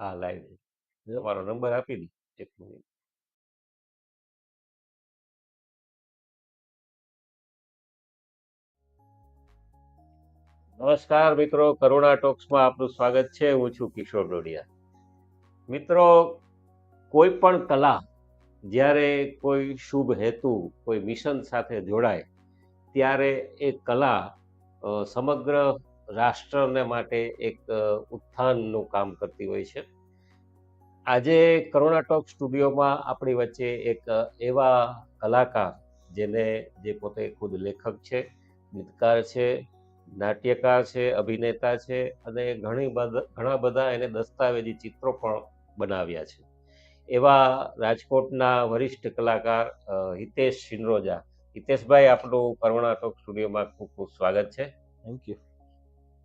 હા, લાઈવ તમારો નંબર આપી દે, એક મિનિટ. નમસ્કાર મિત્રો, કરુણા ટોક્સમાં આપનું સ્વાગત છે. હું છું કિશોર ડોડિયા. મિત્રો, કોઈ પણ કલા, જ્યારે કોઈ શુભ હેતુ, કોઈ મિશન સાથે જોડાય, ત્યારે એ કલા સમગ્ર રાષ્ટ્રને માટે એક ઉત્થાનનું કામ કરતી હોય છે. આજે કરુણા સ્ટુડિયોમાં આપણી વચ્ચે એક એવા કલાકાર જેને, જે પોતે ખુદ લેખક છે, ગીતકાર છે, નાટ્યકાર છે, અભિનેતા છે અને ઘણી બધા, ઘણા બધા એને દસ્તાવેજી ચિત્રો પણ બનાવ્યા છે. એવા રાજકોટના વરિષ્ઠ કલાકાર હિતેશ શિનરોજા. હિતેશભાઈ આપણું કરુણા સ્ટુડિયોમાં ખૂબ ખૂબ સ્વાગત છે. થેન્ક યુ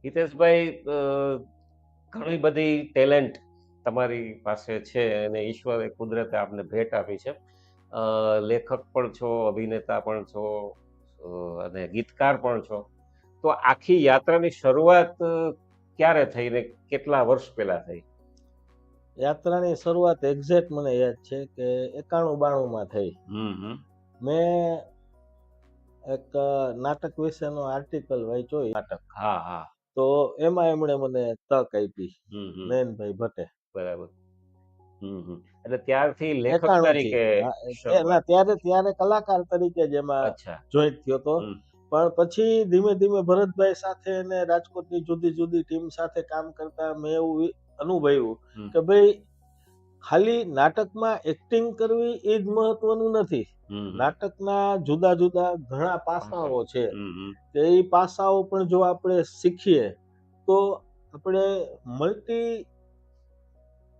હિતેશભાઈ ઘણી બધી ટેલેન્ટ તમારી પાસે છે અને ઈશ્વરે કુદરતે આપને ભેટ આપી છે. લેખક પણ છો અભિનેતા પણ છો અને ગીતકાર પણ છો. તો આખી યાત્રાની શરૂઆત ક્યારે થઈ ને કેટલા વર્ષ પહેલા થઈ? યાત્રાની શરૂઆત એક્ઝેક્ટ મને યાદ છે કે એકાણું બાણુંમાં થઈ. મેં એક નાટક વિશેનો આર્ટિકલ વાંચ્યો નાટક હા હા. તો એમાં એમણે મને તક આપી નયનભાઈ ભટ્ટે. બરાબર. એટલે ત્યારથી લેખક તરીકે ત્યારે ત્યારે કલાકાર તરીકે જ એમાં અચ્છા. જોઈન્ટ થયો તો પણ પછી ધીમે ધીમે ભરતભાઈ સાથે ને રાજકોટની જુદી જુદી ટીમ સાથે કામ કરતા મેં એવું અનુભવ્યું કે ભાઈ ખાલી નાટકમાં એક્ટિંગ કરવી એ જ મહત્વનું નથી. નાટકના જુદા જુદા ઘણા પાસાઓ છે. કે એ પાસાઓ પણ જો આપણે શીખીએ તો આપણે મલ્ટી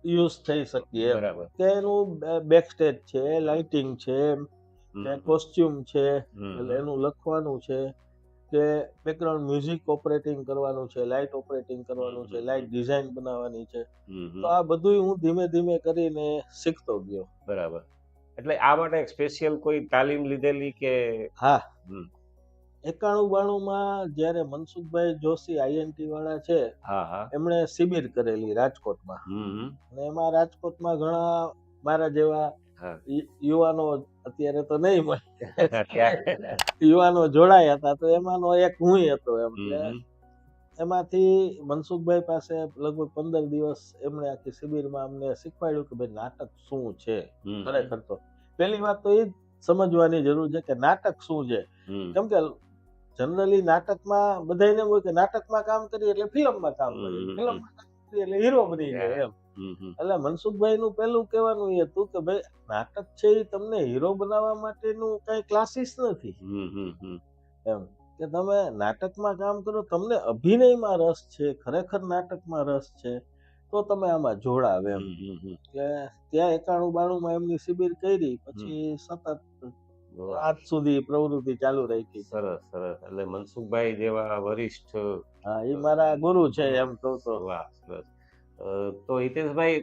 યુઝ થઈ શકીએ. કે એનું બેક સ્ટેજ છે લાઇટિંગ છે કોસ્ચ્યુમ કોસ્ટ્યુમ છે એટલે એનું લખવાનું છે. કે બેકગ્રાઉન્ડ મ્યુઝિક ઓપરેટિંગ કરવાનું છે લાઇટ ઓપરેટિંગ કરવાનું છે. લાઇટ ડિઝાઇન બનાવવાની છે. તો આ બધું હું ધીમે ધીમે કરીને શીખતો ગયો બરાબર એટલે આ માટે સ્પેશિયલ કોઈ તાલીમ લીધેલી કે હા. એકાણું બાણું માં જ્યારે મનસુખભાઈ જોશી આઈએનટી વાળા છે એમણે શિબિર કરેલી રાજકોટમાં. અને એમાં રાજકોટમાં ઘણા મારા જેવા યુવાનો અત્યારે તો નહીં મળે યુવાનો જોડાયા હતા તો એમાંનો એક હું હતો એમ. એમાંથી મનસુખભાઈ પાસે લગભગ પંદર દિવસ એમણે આખી શિબિરમાં અમને શીખવાડ્યું કે ભાઈ નાટક શું છે? ખરેખર તો. પહેલી વાત તો એ જ સમજવાની જરૂર છે કે નાટક શું છે? કેમ કે જનરલી નાટકમાં બધાને હોય કે નાટકમાં કામ કરીએ એટલે ફિલ્મમાં કામ કરીએ. ફિલ્મમાં કામ કરીએ એટલે હીરો બની જાય એમ. એટલે મનસુખભાઈ નું પેલું કહેવાનું એ હતું કે ભાઈ નાટક છે એ તમને હીરો બનાવવા માટેનું કઈ ક્લાસીસ નથી. એમ કે તમે નાટકમાં કામ કરો તમને અભિનયમાં રસ છે ખરેખર નાટકમાં રસ છે તો તમે આમાં જોડાવ એમ. કે ત્યાં એકાણું બાણું માં એમની શિબિર કરી પછી સતત આજ સુધી પ્રવૃત્તિ ચાલુ રાખી સરસ સરસ. એટલે મનસુખભાઈ જેવા વરિષ્ઠ હા એ મારા ગુરુ છે એમ કહું તો. વાહ સરસ. તો હિતેશભાઈ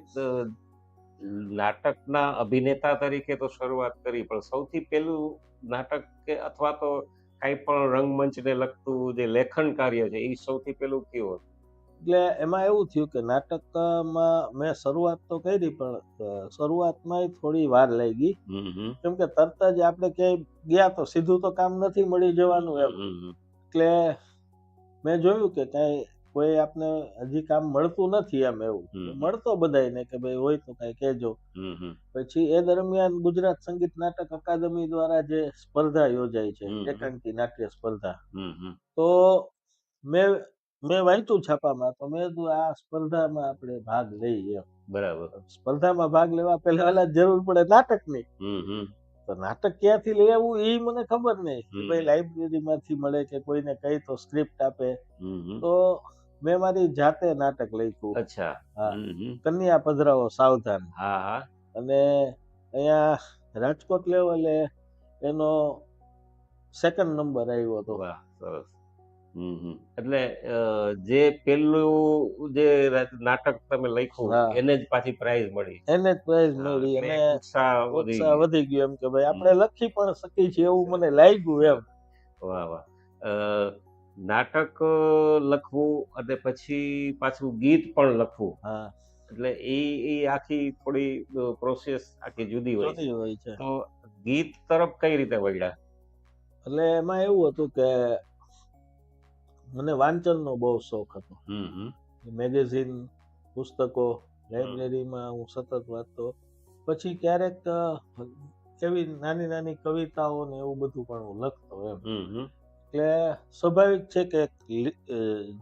નાટકના અભિનેતા તરીકે તો શરૂઆત કરી પણ સૌથી પહેલું નાટક કે અથવા તો કાંઈ પણ રંગમંચને લગતું જે લેખન કાર્ય છે એ સૌથી પહેલું કયું હતું? એટલે એમાં એવું થયું કે નાટકમાં મેં શરૂઆત તો કરી પણ શરૂઆતમાં થોડી વાર લાગી ગઈ. કેમ કે તરત જ આપણે ક્યાંય ગયા તો સીધું તો કામ નથી મળી જવાનું એમ. એટલે મેં જોયું કે કાંઈ કોઈ આપને હજી કામ મળતું નથી એમ એવું મળતો બધાને કે ભાઈ હોય તો કઈ કહેજો. પછી એ દરમિયાન ગુજરાત સંગીત નાટક અકાદમી દ્વારા જે સ્પર્ધા યોજાય છે એકાંકી નાટ્ય સ્પર્ધા. તો મેં મેં વાંચ્યું છાપામાં તો મેં આ સ્પર્ધામાં આપણે ભાગ લઈએ એમ બરાબર સ્પર્ધામાં ભાગ લેવા પહેલા પહેલા જરૂર પડે નાટકની. તો નાટક ક્યાંથી લઈ આવવું એ મને ખબર નહીં. ભાઈ લાઇબ્રેરીમાંથી મળે કે કોઈને કઈ તો સ્ક્રિપ્ટ આપે. તો મેં મારી જાતે નાટક લખ્યું. અચ્છા. કન્યા પધરાવો સાવધાન. હા હા. અને અહીંયા રાજકોટ લેવલે એનો સેકન્ડ નંબર આવ્યો હતો. વાહ સરસ. એટલે જે પેલું જે નાટક તમે લખ્યું એને જ પાછી પ્રાઇઝ મળી. એને જ પ્રાઇઝ મળી અને ઉત્સાહ વધી ગયો. એમ કે ભાઈ આપણે લખી પણ શકીએ છીએ એવું મને લાગ્યું એમ. વાહ વાહ. અ, નાટક લખવું અને પછી પાછું ગીત પણ લખવું. એટલે એ એ આખી થોડી પ્રોસેસ આખી જુદી હોય. છે. તો ગીત તરફ કઈ રીતે વળ્યા? એટલે એમાં એવું હતું કે મને વાંચનનો બહુ શોખ હતો. મેગેઝિન પુસ્તકો લાઇબ્રેરીમાં હું સતત વાંચતો. પછી ક્યારેક એવી નાની નાની કવિતાઓ ને એવું બધું પણ હું લખતો એમ. એટલે સ્વાભાવિક છે કે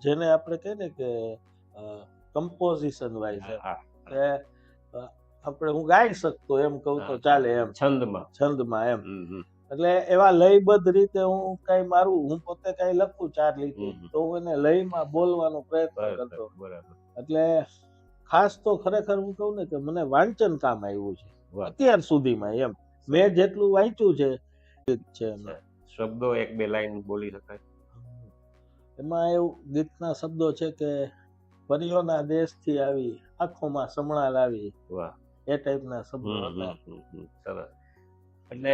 જેને આપણે કહીએ ને કે કમ્પોઝિશન વાઇઝ કે આપણે હું ગાઈ શકતો એમ કહું તો ચાલે એમ. છંદમાં. છંદમાં એમ. એટલે એવા લયબદ્ધ રીતે હું કઈ મારું હું પોતે કઈ લખું ચાર લીટી તો હું એને લયમાં બોલવાનો પ્રયત્ન કરતો. એટલે ખાસ તો ખરેખર હું કહું ને કે મને વાંચન કામ આવ્યું છે. અત્યાર સુધીમાં એમ. મેં જેટલું વાંચ્યું છે છે એમાં. શબ્દો એક બે લાઈન બોલી શકાય. એમાં એવું ગીતના શબ્દો છે કે પરીઓના દેશથી આવી આંખોમાં સમણા લાવી વાહ. એ ટાઈપના શબ્દો હતા. સરસ. એટલે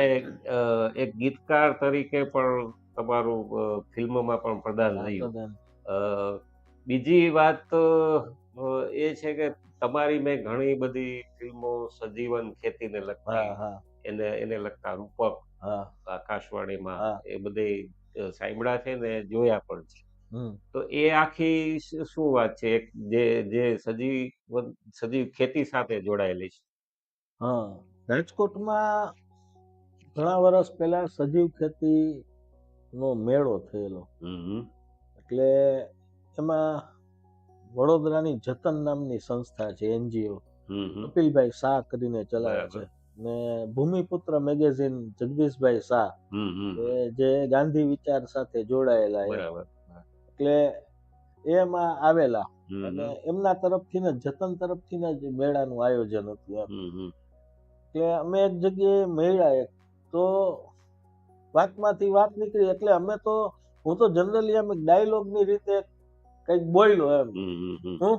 એક ગીતકાર તરીકે પણ તમારું ફિલ્મમાં પણ પ્રદાન થયું. બીજી વાત એ છે કે તમારી મેં ઘણી બધી ફિલ્મો સજીવન ખેતીને લગતા એને એને લગતા રૂપક આકાશવાણીમાં. એ બધે સાંભળ્યા છે ને જોયા પણ છે. તો એ આખી શું વાત છે? જે જે સજીવ સજીવ ખેતી સાથે જોડાયેલી છે. હા. રાજકોટમાં ઘણા વર્ષ પહેલા સજીવ ખેતી નો મેળો થયેલો. એટલે એમાં વડોદરાની જતન નામની સંસ્થા છે એનજીઓ. કપિલભાઈ શાહ કરીને ચલાવે છે. ને ભૂમિપુત્ર મેગેઝિન જગદીશભાઈ શાહ જે ગાંધી વિચાર સાથે જોડાયેલા એટલે એમાં આવેલા. અને એમના તરફથી ને જતન તરફથી ને જ મેળાનું આયોજન હતું એમ. કે અમે એક જગ્યાએ મેળા એક. તો વાતમાંથી વાત નીકળી. એટલે અમે તો હું તો જનરલી આમ ડાયલોગની રીતે કંઈક બોલ્યો એમ. હું?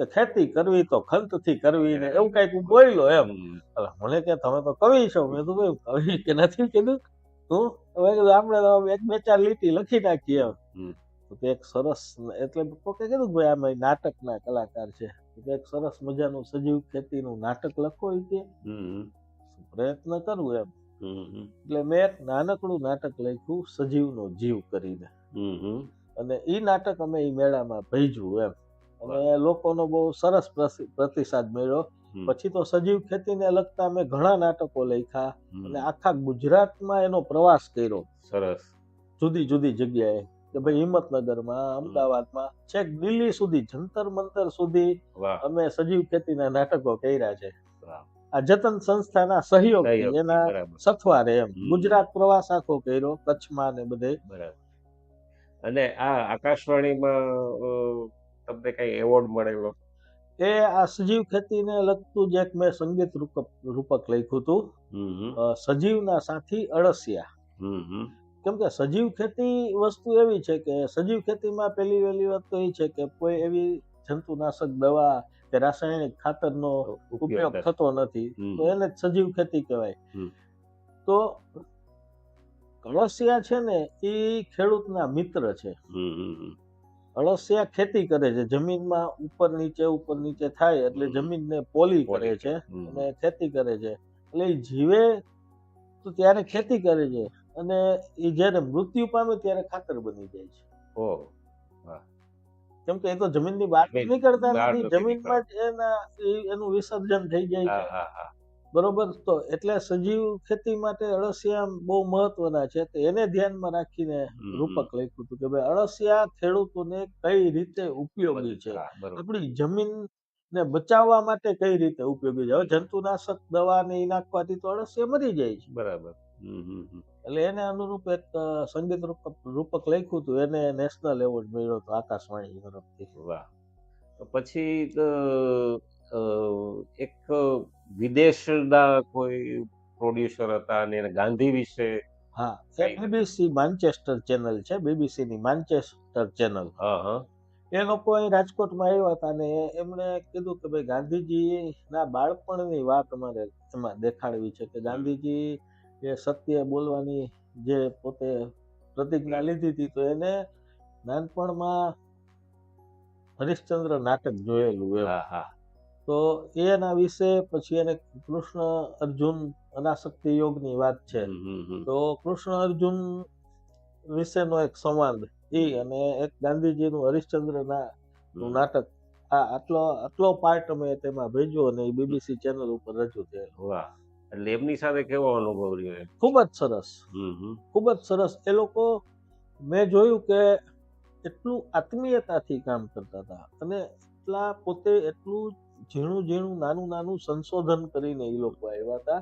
કે ખેતી કરવી તો ખંતથી કરવી ને એવું કંઈક બોલ્યો એમ. મને કે તમે તો કવિ છો. મેં તો ભાઈ કવિ કે નથી? કીધું હું હવે કીધું આપણે તો એક બે ચાર લીટી લખી નાખીએ એમ. તો એક સરસ એટલે કોકે કીધું ભાઈ આમાં નાટકના કલાકાર છે. એક સરસ મજાનું સજીવ ખેતીનું નાટક લખો એ કે. પ્રયત્ન કરવું એમ. એટલે મેં એક નાનકડું નાટક લખ્યું સજીવનો જીવ કરીને. અને એ નાટક અમે એ મેળામાં ભેજવું એમ. અને લોકોનો બહુ સરસ પ્રતિસાદ મળ્યો. પછી તો સજીવ ખેતીને લગતા મેં ઘણા નાટકો લખ્યા. અને આખા ગુજરાતમાં એનો પ્રવાસ કર્યો. સરસ. જુદી જુદી જગ્યાએ. કે ભાઈ હિંમતનગરમાં અમદાવાદમાં છેક દિલ્હી સુધી જંતર મંતર સુધી અમે સજીવ ખેતીના નાટકો કર્યા છે. આ જતન સંસ્થાના સહયોગ એના સથવારે એમ. ગુજરાત પ્રવાસ આખો કર્યો કચ્છમાં ને બધે. અને આ આકાશવાણીમાં તમને કઈ એવોર્ડ મળેલો? એ આ સજીવ ખેતીને લગતું જે મેં સંગીત રૂપક રૂપક લખ્યું હતું. સજીવના સાથી અળસિયા. કેમ કે સજીવ ખેતી વસ્તુ એવી છે કે સજીવ ખેતીમાં પહેલી વહેલી વાત તો એ છે કે કોઈ એવી જંતુનાશક દવા કે રાસાયણિક ખાતરનો ઉપયોગ ઉપયોગ થતો નથી તો એને જ સજીવ ખેતી કહેવાય. તો અળસિયા છે ને એ ખેડૂતના મિત્ર છે. અળસિયા ખેતી કરે છે. જમીનમાં ઉપર નીચે ઉપર નીચે થાય એટલે જમીનને પોલી કરે છે અને ખેતી કરે છે. એટલે એ જીવે તો ત્યારે ખેતી કરે છે. અને એ જ્યારે મૃત્યુ પામે ત્યારે ખાતર બની જાય છે. ઓ કેમ કે એ તો જમીનની બહાર નીકળતા નથી. જમીનમાં જ એના એનું વિસર્જન થઈ જાય છે. હા હા. બરોબર? તો એટલે સજીવ ખેતી માટે અળસિયા બહુ મહત્વના છે. તો એને ધ્યાનમાં રાખીને. રૂપક લખ્યું હતું કે ભાઈ અળસિયા ખેડૂતોને કઈ રીતે ઉપયોગી છે? આપણી જમીન ને બચાવવા માટે કઈ રીતે ઉપયોગી છે? હવે જંતુનાશક દવા ને એ નાખવાથી તો અળસિયા મરી જાય છે. બરાબર. એટલે એને અનુરૂપ એક સંગીત રૂપક રૂપક લખ્યું હતું. એને નેશનલ એવોર્ડ મળ્યો હતો આકાશવાણી તરફથી. વાહ. તો પછી એક વિદેશના કોઈ પ્રોડ્યુસર હતા અને ગાંધી વિશે હા બીબીસી માન્ચેસ્ટર ચેનલ છે બીબીસી ની માન્ચેસ્ટર ચેનલ હા હા. એ લોકો અહીં રાજકોટમાં આવ્યા હતા અને એમણે કીધું કે ભાઈ ગાંધીજી ના બાળપણની વાત અમારે એમાં દેખાડવી છે કે ગાંધીજી એ સત્ય બોલવાની જે પોતે પ્રતિજ્ઞા લીધી હતી તો એને નાનપણમાં હરિશ્ચંદ્ર નાટક જોયેલું એમ. હા હા. તો એના વિશે પછી એને કૃષ્ણ અર્જુન અનાસક્તિ યોગની વાત છે. તો કૃષ્ણ અર્જુન વિશેનો એક સંવાદ એ અને એક ગાંધીજીનું હરિશ્ચંદ્રના નું નાટક. આ આટલો આટલો પાર્ટ અમે તેમાં ભેજ્યો અને એ બીબીસી ચેનલ ઉપર રજૂ થયેલો. એટલે એમની સાથે કેવો અનુભવ રહ્યો ખૂબ જ સરસ. ખૂબ જ સરસ. એ લોકો મેં જોયું કે એટલું આત્મીયતાથી કામ કરતા હતા અને એટલા પોતે એટલું ઝીણું ઝીણું નાનું નાનું સંશોધન કરીને એ લોકો આવ્યા હતા.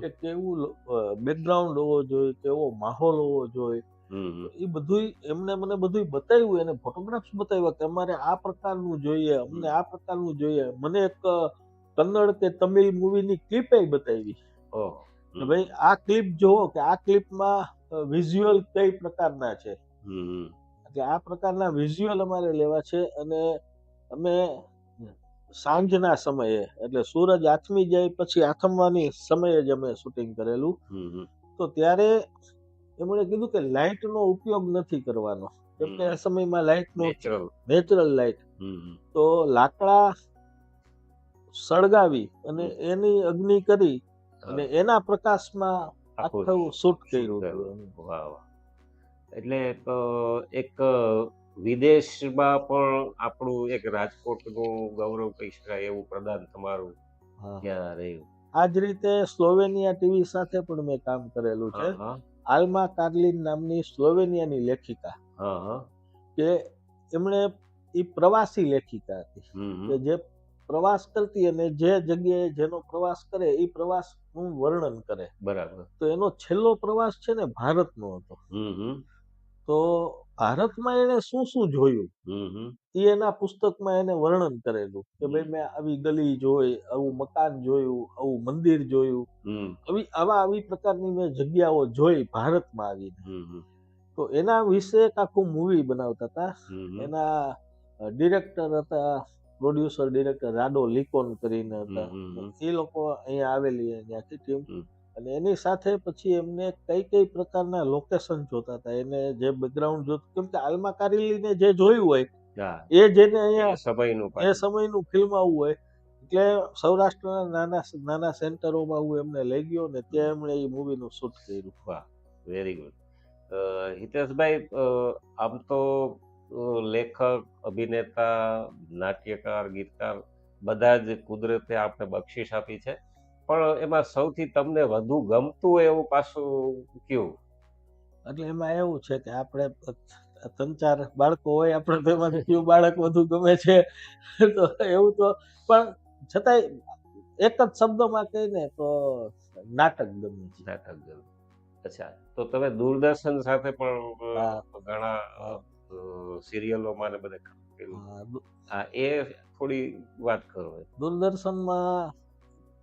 કે કેવું બેકગ્રાઉન્ડ હોવો જોઈએ કેવો માહોલ હોવો જોઈએ. એ બધું એમને મને બધું બતાવ્યું એને ફોટોગ્રાફ્સ બતાવ્યા કે અમારે આ પ્રકારનું જોઈએ અમને આ પ્રકારનું જોઈએ મને એક કન્નડ કે તમિલ મૂવીની ક્લિપે બતાવી કે ભાઈ આ ક્લિપ જુઓ કે આ ક્લિપમાં વિઝ્યુઅલ કઈ પ્રકારના છે. એટલે આ પ્રકારના વિઝ્યુઅલ અમારે લેવા છે અને અમે સાંજના સમયે એટલે સૂરજ આથમી જાય પછી આથમવાની સમયે જ અમે શૂટિંગ કરેલું. તો ત્યારે એમણે કીધું કે લાઇટનો ઉપયોગ નથી કરવાનો. કેમ કે આ સમયમાં લાઇટ નો નેચરલ લાઇટ. તો લાકડા સળગાવી અને એની અગ્નિ કરી અને એના પ્રકાશમાં આખું શૂટ કર્યું એટલે એક વિદેશમાં પણ આપણું એક રાજકોટનું ગૌરવ કહી શકાય એવું પ્રદાન તમારું. ત્યાં રહ્યું. આ જ રીતે સ્લોવેનિયા ટીવી સાથે પણ મેં કામ કરેલું છે. આલ્મા કાર્લિન નામની સ્લોવેનિયાની લેખિકા કે એમણે એ પ્રવાસી લેખિકા હતી. કે જે પ્રવાસ કરતી અને જે જગ્યાએ જેનો પ્રવાસ કરે એ પ્રવાસનું વર્ણન કરે. બરાબર. તો એનો છેલ્લો પ્રવાસ છે ને ભારતનો હતો. તો ભારતમાં એને શું શું જોયું? એ એના પુસ્તકમાં એને વર્ણન કરેલું કે ભાઈ મેં આવી ગલી જોઈ આવું મકાન જોયું આવું મંદિર જોયું. આવી આવા આવી પ્રકારની મેં જગ્યાઓ જોઈ ભારતમાં આવીને. તો એના વિશે એક આખું મૂવી બનાવતા હતા. એના ડિરેક્ટર હતા પ્રોડ્યુસર ડિરેક્ટર રાડો લિકોન કરીને હતા. એ લોકો અહીંયા આવેલી એની ટીમ. અને એની સાથે પછી એમને કઈ કઈ પ્રકારના લોકેશન જોતા હતા? એને જે બેકગ્રાઉન્ડ જોતું કેમ કે આલ્મા કારેલીને જે જોયું હોય એ જેને અહીંયા સમયનું એ સમયનું ફિલ્મ આવું હોય એટલે સૌરાષ્ટ્રના નાના નાના સેન્ટરોમાં હું એમને લઈ ગયો ને ત્યાં એમણે એ મૂવીનું શૂટ કર્યું. વાહ વેરી ગુડ હિતેશભાઈ આમ તો લેખક અભિનેતા નાટ્યકાર ગીતકાર બધા જ કુદરતે આપણે બક્ષિસ આપી છે. પણ એમાં સૌથી તમને વધુ ગમતું એવું પાછું કયું? એટલે એમાં એવું છે કે આપણે ત્રણ ચાર બાળકો હોય આપણે તો એમાં કયું બાળક વધુ ગમે છે. તો એવું તો પણ છતાંય એક જ શબ્દમાં કહીને તો નાટક ગમે છે. નાટક ગમે. અચ્છા તો તમે દૂરદર્શન સાથે પણ ઘણા સિરિયલોમાં ને બધે એ થોડી વાત કરો દૂરદર્શનમાં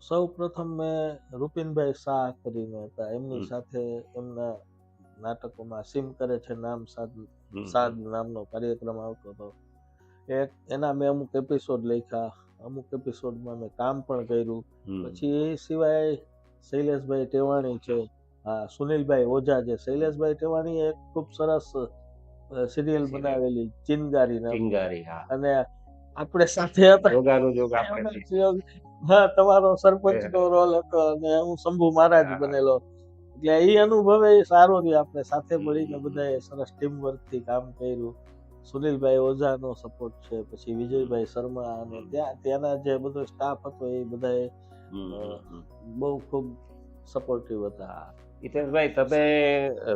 સૌ પ્રથમ મેં રૂપિનભાઈ શાહ કરીને હતા. એમની સાથે એમના નાટકોમાં સીમ કરે છે નામ સાદ સાદ નામનો કાર્યક્રમ આવતો હતો. એક એના મેં અમુક એપિસોડ લખ્યા. અમુક એપિસોડમાં મેં કામ પણ કર્યું. પછી એ સિવાય શૈલેષભાઈ ટેવાણી છે. હા સુનિલભાઈ ઓઝા છે. શૈલેષભાઈ ટેવાણીએ એક ખૂબ સરસ સિરિયલ બનાવેલી ચિનગારી નામ. અને આપણે સાથે હતા. હા તમારો સરપંચ નો રોલ હતો અને હું શંભુ મહારાજ બનેલો. એટલે એ અનુભવ એ સારો રહ્યો આપણે સાથે મળીને બધાએ સરસ ટીમ વર્કથી કામ કર્યું. સુનિલભાઈ ઓઝાનો સપોર્ટ છે પછી વિજયભાઈ શર્મા અને ત્યાં ત્યાંના જે બધો સ્ટાફ હતો એ બધાએ. બહુ ખૂબ સપોર્ટિવ હતા. હિતેશભાઈ તમે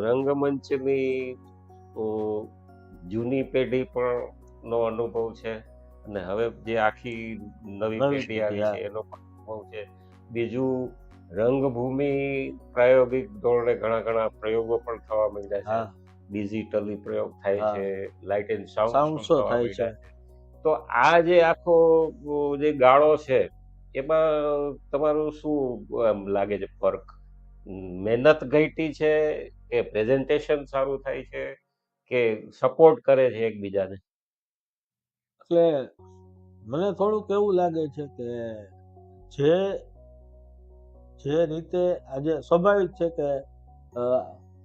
રંગમંચની જૂની પેઢી પણ નો અનુભવ છે? અને હવે જે આખી નવી પેઢી આવી છે એનો અનુભવ છે. બીજું રંગભૂમિ પ્રાયોગિક ધોરણે ઘણા ઘણા પ્રયોગો પણ થવા માંડ્યા છે. ડિજિટલી પ્રયોગ થાય છે લાઇટ એન્ડ સાઉન્ડ શો થાય છે. તો આ જે આખો જે ગાળો છે એમાં તમારું શું એમ લાગે છે ફરક? મહેનત ઘટી છે કે પ્રેઝન્ટેશન સારું થાય છે કે સપોર્ટ કરે છે એકબીજાને? એટલે મને થોડુંક એવું લાગે છે કે જે જે રીતે આજે સ્વાભાવિક છે કે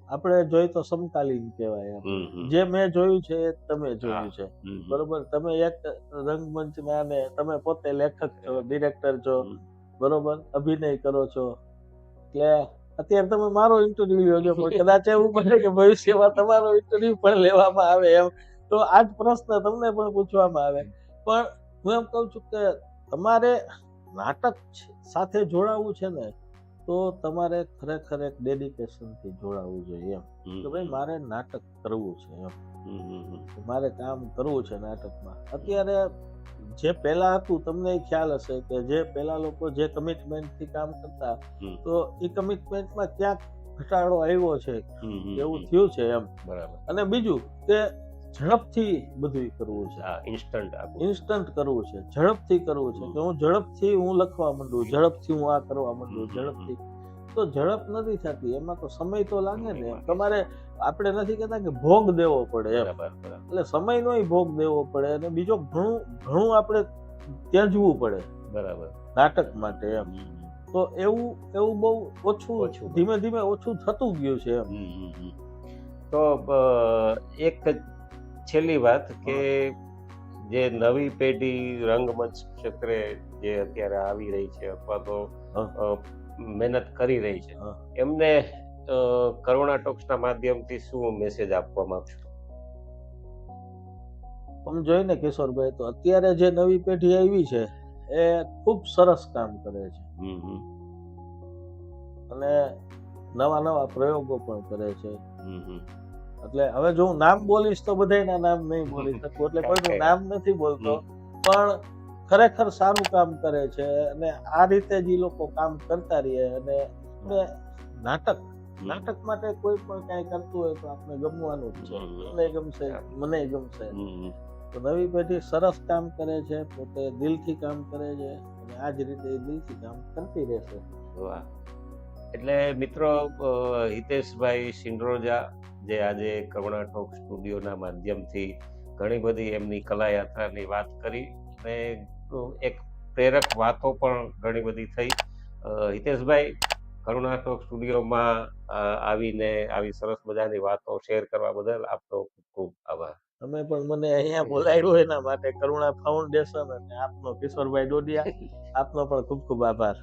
આપણે જોઈ તો સમકાલીન કહેવાય. જે મેં જોયું છે એ તમે જોયું છે. બરોબર? તમે એક રંગમંચમાં ને તમે પોતે લેખક છો ડિરેક્ટર છો બરોબર? અભિનય કરો છો. એટલે અત્યારે તમે મારો ઇન્ટરવ્યુ લ્યો છો પણ કદાચ એવું બને કે ભવિષ્યમાં તમારો ઇન્ટરવ્યુ પણ લેવામાં આવે એમ. તો આ જ પ્રશ્ન તમને પણ પૂછવામાં આવે. પણ હું એમ કહું છું કે તમારે નાટક સાથે જોડાવવું છે ને તો તમારે ખરેખર એક ડેડિકેશનથી જોડાવવું જોઈએ એમ. કે ભાઈ મારે નાટક કરવું છે એમ. મારે કામ કરવું છે નાટકમાં. અત્યારે જે પહેલા હતું તમને ખ્યાલ હશે કે જે પહેલા લોકો જે કમિટમેન્ટથી કામ કરતા તો એ કમિટમેન્ટમાં ક્યાંક ઘટાડો આવ્યો છે. એવું થયું છે એમ. બરાબર. અને બીજું કે ઝડપથી બધું કરવું છે. ઇન્સ્ટન્ટ ઇન્સ્ટન્ટ કરવું છે. ઝડપથી કરવું છે. કે હું ઝડપથી હું લખવા માંડું ઝડપથી હું આ કરવા માંડું ઝડપથી. તો ઝડપ નથી થતી. એમાં તો સમય તો લાગે ને. તમારે આપણે નથી કહેતા કે ભોગ દેવો પડે એટલે સમયનો ભોગ દેવો પડે અને બીજો ઘણું ઘણું આપણે ત્યજવું પડે. બરાબર. નાટક માટે એમ. તો એવું એવું બહુ ઓછું ઓછું. ધીમે ધીમે ઓછું થતું ગયું છે એમ. તો એક છેલ્લી વાત કે જે નવી પેઢી રંગમંચ ક્ષેત્રે જે અત્યારે આવી રહી છે અથવા તો મહેનત કરી રહી છે. એમને કરુણા ટોક્સના માધ્યમથી શું મેસેજ આપવા માંગશો? તમે જોઈને કિશોરભાઈ તો અત્યારે જે નવી પેઢી આવી છે એ ખૂબ સરસ કામ કરે છે. અને નવા નવા પ્રયોગો પણ કરે છે. એટલે હવે જો હું નામ બોલીશ તો બધાયના નામ નહીં બોલી શકું. એટલે કોઈનું નામ નથી બોલતો. પણ ખરેખર સારું કામ કરે છે અને આ રીતે જે લોકો કામ કરતા રહીએ અને નાટક નાટક માટે કોઈ પણ કાંઈ કરતું હોય તો આપણે ગમવાનું જ છે. મને ગમશે મને ગમશે. તો નવી પેઢી સરસ કામ કરે છે પોતે દિલથી કામ કરે છે અને આ જ રીતે દિલથી કામ કરતી રહેશે. વાહ. એટલે મિત્રો હિતેશભાઈ સિંડરોજા જે આજે કરુણા સ્ટુડિયોના માધ્યમથી ઘણી બધી એમની કલા યાત્રાની વાત કરી અને એક પ્રેરક વાતો પણ ઘણી બધી થઈ. હિતેશભાઈ, કરુણા સ્ટુડિયોમાં આવીને આવી સરસ મજાની વાતો શેર કરવા બદલ આપનો ખૂબ ખૂબ આભાર. તમે પણ મને અહીંયા બોલાવ્યો એના માટે, કરુણા ફાઉન્ડેશન અને આપનો કિશોરભાઈ ડોડિયા, આપનો પણ ખૂબ ખૂબ આભાર.